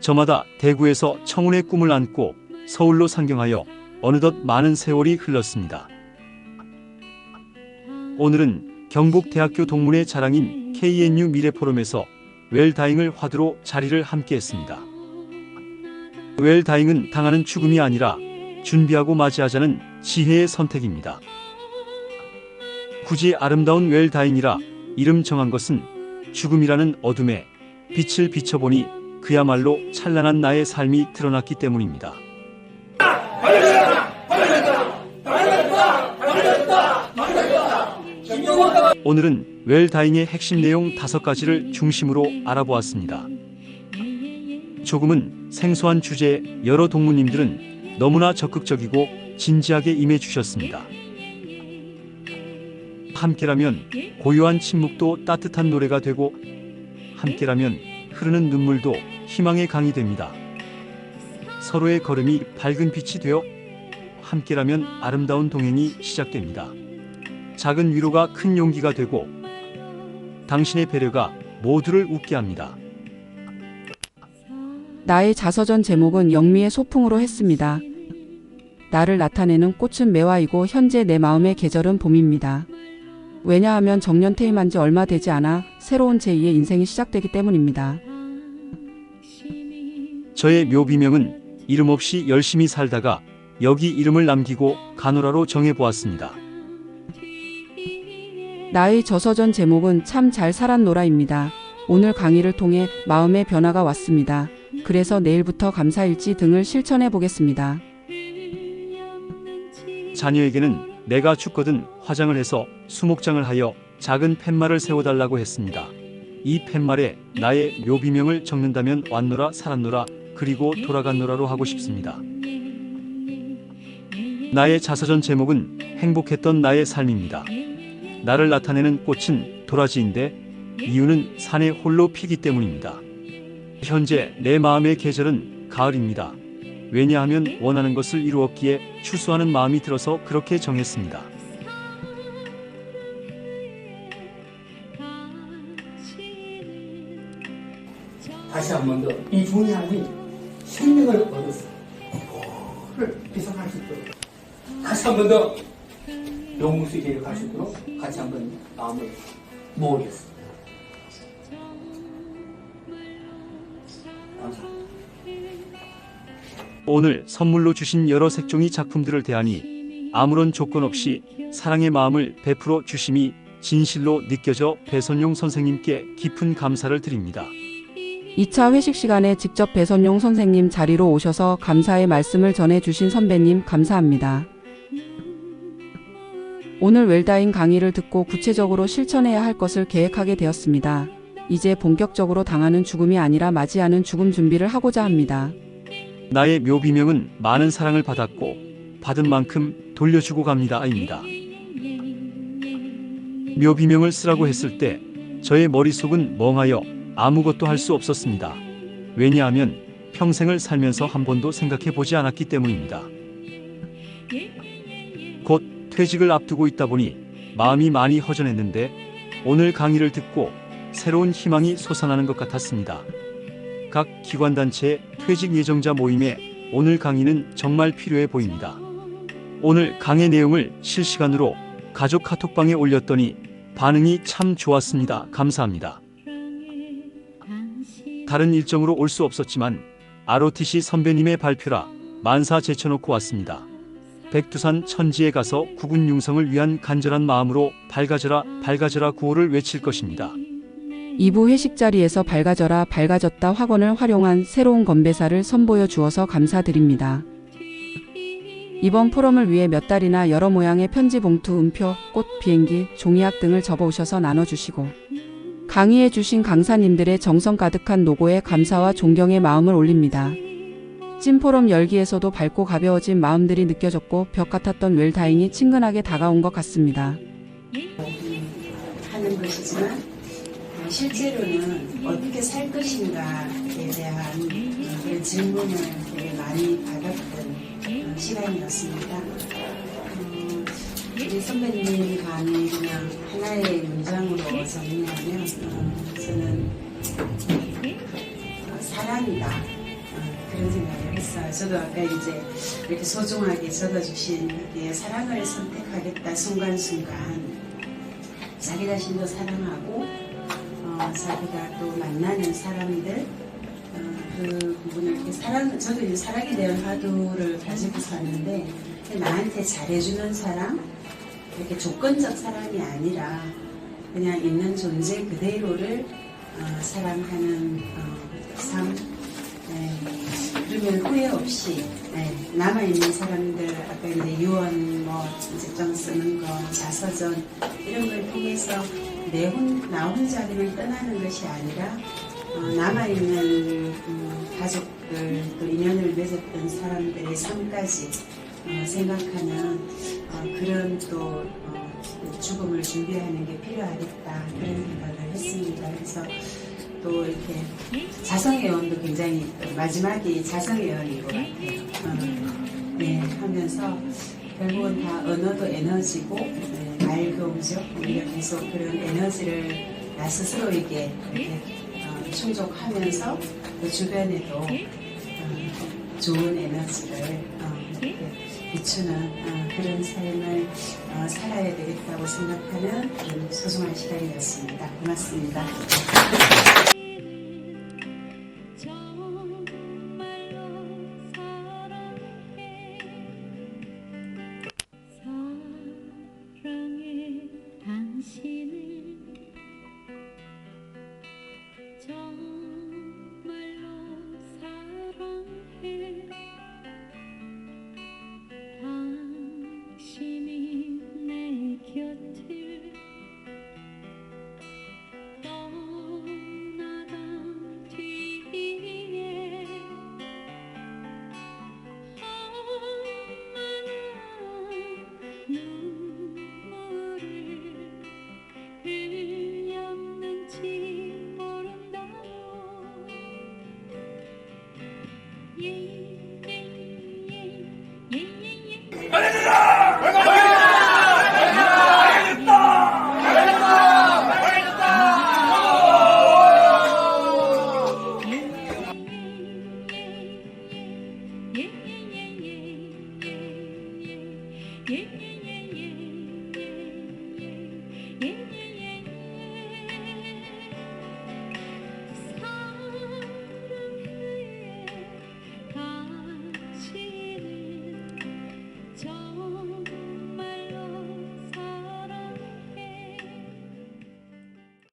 저마다 대구에서 청운의 꿈을 안고 서울로 상경하여 어느덧 많은 세월이 흘렀습니다. 오늘은 경북대학교 동문회 자랑인 KNU 미래포럼에서 웰다잉을 화두로 자리를 함께했습니다. 웰다잉은 당하는 죽음이 아니라 준비하고 맞이하자는 지혜의 선택입니다. 굳이 아름다운 웰다잉이라 이름 정한 것은 죽음이라는 어둠에 빛을 비춰보니 그야말로 찬란한 나의 삶이 드러났기 때문입니다. 오늘은 웰다잉의 핵심 내용 다섯 가지를 중심으로 알아보았습니다. 조금은 생소한 주제에 여러 동무님들은 너무나 적극적이고 진지하게 임해 주셨습니다. 함께라면 고요한 침묵도 따뜻한 노래가 되고 함께라면 흐르는 눈물도 희망의 강이 됩니다. 서로의 걸음이 밝은 빛이 되어 함께라면 아름다운 동행이 시작됩니다. 작은 위로가 큰 용기가 되고 당신의 배려가 모두를 웃게 합니다. 나의 자서전 제목은 영미의 소풍으로 했습니다. 나를 나타내는 꽃은 매화이고 현재 내 마음의 계절은 봄입니다. 왜냐하면 정년 퇴임한 지 얼마 되지 않아 새로운 제2의 인생이 시작되기 때문입니다. 저의 묘비명은 이름 없이 열심히 살다가 여기 이름을 남기고 가노라로 정해보았습니다. 나의 저서전 제목은 참 잘 살았노라입니다. 오늘 강의를 통해 마음의 변화가 왔습니다. 그래서 내일부터 감사일지 등을 실천해 보겠습니다. 자녀에게는 내가 죽거든 화장을 해서 수목장을 하여 작은 팻말을 세워달라고 했습니다. 이 팻말에 나의 묘비명을 적는다면 왔노라 살았노라 그리고 돌아갔노라로 하고 싶습니다. 나의 자서전 제목은 행복했던 나의 삶입니다. 나를 나타내는 꽃은 도라지인데 이유는 산에 홀로 피기 때문입니다. 현재 내 마음의 계절은 가을입니다. 왜냐하면 원하는 것을 이루었기에 추수하는 마음이 들어서 그렇게 정했습니다. 다시 한 번 더이 종양이 생명을 얻어서 그를 비상할 수 있도록 다시 한 번 더 영웅 세계에 갈 수 있도록 같이 한번 마음을 모으겠습니다. 오늘 선물로 주신 여러 색종이 작품들을 대하니 아무런 조건 없이 사랑의 마음을 베풀어 주심이 진실로 느껴져 배선용 선생님께 깊은 감사를 드립니다. 2차 회식 시간에 직접 배선용 선생님 자리로 오셔서 감사의 말씀을 전해주신 선배님 감사합니다. 오늘 웰다인 강의를 듣고 구체적으로 실천해야 할 것을 계획하게 되었습니다. 이제 본격적으로 당하는 죽음이 아니라 맞이하는 죽음 준비를 하고자 합니다. 나의 묘비명은 많은 사랑을 받았고 받은 만큼 돌려주고 갑니다입니다. 묘비명을 쓰라고 했을 때 저의 머릿속은 멍하여 아무것도 할 수 없었습니다. 왜냐하면 평생을 살면서 한 번도 생각해 보지 않았기 때문입니다. 곧 퇴직을 앞두고 있다 보니 마음이 많이 허전했는데 오늘 강의를 듣고 새로운 희망이 솟아나는 것 같았습니다. 각 기관단체 퇴직 예정자 모임에 오늘 강의는 정말 필요해 보입니다. 오늘 강의 내용을 실시간으로 가족 카톡방에 올렸더니 반응이 참 좋았습니다. 감사합니다. 다른 일정으로 올 수 없었지만 ROTC 선배님의 발표라 만사 제쳐놓고 왔습니다. 백두산 천지에 가서 국군 융성을 위한 간절한 마음으로 밝아져라 밝아져라 구호를 외칠 것입니다. 2부 회식 자리에서 밝아져라 밝아졌다 확언을 활용한 새로운 건배사를 선보여 주어서 감사드립니다. 이번 포럼을 위해 몇 달이나 여러 모양의 편지 봉투, 음표, 꽃, 비행기, 종이학 등을 접어 오셔서 나눠주시고 강의해 주신 강사님들의 정성 가득한 노고에 감사와 존경의 마음을 올립니다. 찐 포럼 열기에서도 밝고 가벼워진 마음들이 느껴졌고 벽 같았던 웰다잉이 친근하게 다가온 것 같습니다. 하는 것이지만 어, 실제로는 어떻게 살 것인가에 대한 어, 그런 질문을 되게 많이 받았던 어, 시간이었습니다. 어, 우리 선배님 강의 그냥 하나의 문장으로 정리하면 어, 저는 어, 사랑이다 어, 그런 생각을 했어요. 저도 아까 이제 이렇게 소중하게 적어주신 예, 사랑을 선택하겠다 순간순간 자기 자신도 사랑하고 어, 자기가 또 만나는 사람들 어, 그 부분을 이렇게 사랑 저도 이제 사랑에 대한 화두를 가지고 사는데 나한테 잘해주는 사람 이렇게 조건적 사랑이 아니라 그냥 있는 존재 그대로를 어, 사랑하는 어, 삶 네. 그러면 후회 없이 네. 남아있는 사람들 아까 이제 유언 뭐 직장 쓰는 거 자서전 이런 걸 통해서 내 혼, 나 혼자 그냥 떠나는 것이 아니라 어, 남아있는 음, 가족들 또 인연을 맺었던 사람들의 삶까지 어, 생각하는 어, 그런 또 어, 죽음을 준비하는 게 필요하겠다 그런 생각을 했습니다. 그래서 또 이렇게 자성애원도 굉장히 또 마지막이 자성애원인 것 같아요. 어, 네, 하면서 결국은 다 언어도 에너지고 네, 말도죠. 우리가 계속 그런 에너지를 나 스스로에게 어, 충족하면서 그 주변에도 어, 좋은 에너지를 어, 비추는 어, 그런 삶을 어, 살아야 되겠다고 생각하는 그런 소중한 시간이었습니다. 고맙습니다.